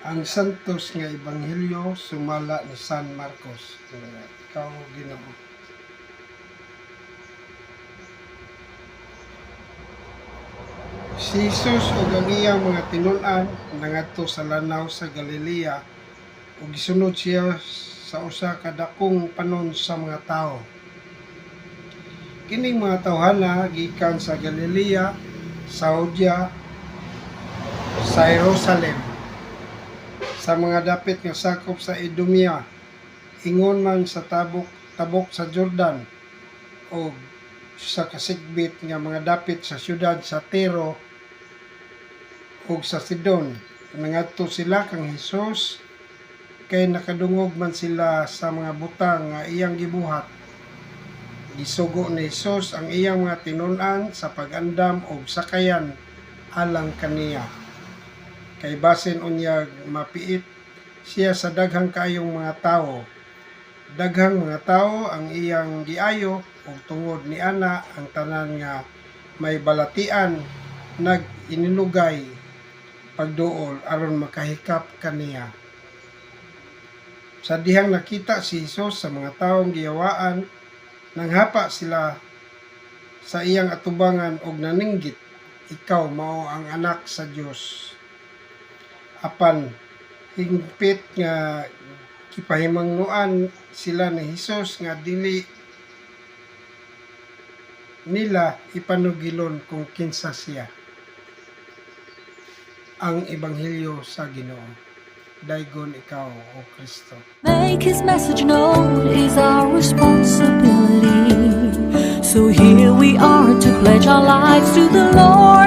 ang santos nga ebanghelyo sumala ni San Marcos. Ikaw Ginoo. Si Jesus ug ang iyang mga tinun-an nangadto sa lanaw sa Galilea ug gisunod siya sa usa ka dakong panon sa mga tao. Kining mga tawhana gikan sa Galilea, sa Judea, sa Jerusalem, sa mga dapit nga sakop sa Idumea, ingon man sa tabok tabok sa Jordan o sa kasigbit nga mga dapit sa syudad sa Tiro ug sa Sidon. Nangadto sila kang Hesus kay nakadungog man sila sa mga butang nga iyang gibuhat. Gisugo ni Hesus ang iyang mga tinun-an sa pag-andam og sakayan alang kaniya. Kay basin unyag mapiit siya sa daghang kaayong mga tawo. Daghang mga tao ang iyang giayo ug tungod ni ana ang tanan nga may balatian nag ininugay pagduol aron makahikap kaniya. Sa dihang nakita si Jesus sa mga taong giyawaan, nanghapa sila sa iyang atubangan og naninggit, ikaw mao ang anak sa Dios. Apan hingpit nga kipahimangnuan sila ni Hesus nga dili nila ipanugilon kung kinsa siya ang ebanghelyo sa Ginoo. Daigon ikaw, O Kristo. Make his message known is our responsibility. So here we are to pledge our lives to the Lord.